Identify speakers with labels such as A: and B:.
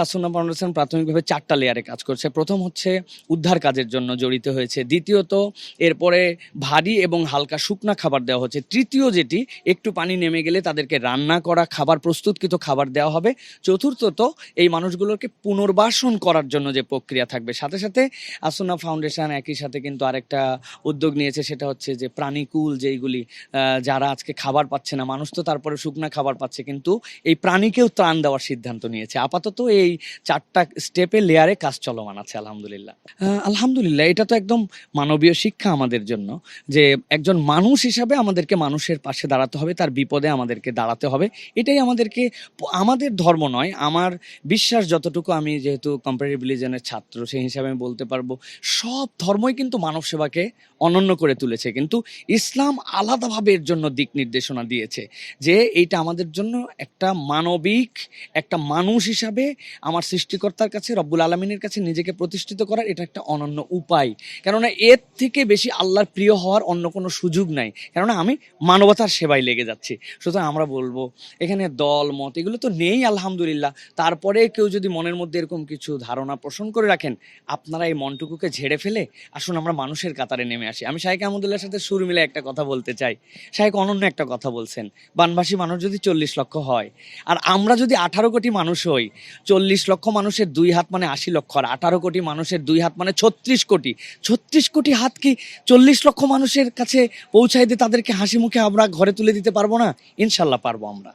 A: As-Sunnah foundation প্রাথমিকভাবে চারটা লেয়ারে কাজ করছে। প্রথম হচ্ছে উদ্ধার কাজের জন্য জড়িত হয়েছে। দ্বিতীয়ত, এরপরে ভারী এবং হালকা শুকনা খাবার দেওয়া হচ্ছে। তৃতীয় যেটি, একটু পানি নেমে গেলে তাদেরকে রান্না করা, খাবার, প্রস্তুতকৃত খাবার দেওয়া হবে। চতুর্থত, এই মানুষগুলোকে পুনর্বাসন করার জন্য যে প্রক্রিয়া থাকবে। সাথে সাথে আসুনা ফাউন্ডেশন একই সাথে কিন্তু আরেকটা উদ্যোগ নিয়েছে, সেটা হচ্ছে যে প্রাণীকুল যেইগুলি যারা আজকে খাবার পাচ্ছে না, মানুষ তো তারপরে শুকনা খাবার পাচ্ছে, কিন্তু এই প্রাণীকেও ত্রাণ দেওয়ার সিদ্ধান্ত নিয়েছে। আপাতত এই চারটা স্টেপে লেয়ারে কাজ চলমান আছে, আলহামদুলিল্লাহ। আলহামদুলিল্লাহ, এটা তো একদম মানবীয় শিক্ষা আমাদের জন্য যে একজন মানুষ হিসাবে আমাদেরকে মানুষের পাশে দাঁড়াতে হবে, তার বিপদে আমাদেরকে দাঁড়াতে হবে। এটাই আমাদেরকে, আমাদের ধর্ম নয়, আমার বিশ্বাস যতটুকু আমি যেহেতু কম্পারেটিভ রিলিজনের ছাত্র, সেই হিসাবে আমি বলতে পারব, সব ধর্মই কিন্তু মানব সেবাকে অনন্য করে তুলেছে। কিন্তু ইসলাম আলাদাভাবে এর জন্য দিক নির্দেশনা দিয়েছে যে এইটা আমাদের জন্য একটা মানবিক, একটা মানুষ হিসাবে আমার সৃষ্টিকর্তার কাছে, রব্বুল আলমিনের কাছে নিজেকে প্রতিষ্ঠিত করার এটা একটা অনন্য উপায়। কেননা এর থেকে বেশি আল্লাহর প্রিয় হওয়ার অন্য কোনো সুযোগ নাই। কেননা আমি মানবতার সেবায় লেগে যাচ্ছি। সুতরাং আমরা বলব, এখানে দল, মত, এগুলো তো নেই আলহামদুলিল্লাহ। তারপরে কেউ যদি মনের মধ্যে এরকম কিছু ধারণা পোষণ করে রাখেন, আপনারা এই মনটুকুকে ঝেড়ে ফেলে আসুন আমরা মানুষের কাতারে নেমে আসি। আমি শাহেক আহমদুল্লাহর সাথে সুর মিলে একটা কথা বলতে চাই। শাহেক অনন্য একটা কথা বলছেন বানবাসী মানুষ যদি চল্লিশ লক্ষ হয়, আর আমরা যদি আঠারো কোটি মানুষ হই, চল্লিশ লক্ষ মানুষের দুই হাত মানে আশি লক্ষ, আর আঠারো কোটি মানুষের দুই হাত মানে ছত্রিশ কোটি। ছত্রিশ কোটি হাত কি চল্লিশ লক্ষ মানুষের কাছে পৌঁছাই দিয়ে তাদেরকে হাসি মুখে আমরা ঘরে তুলে দিতে পারব না? ইনশাল্লাহ পারব আমরা।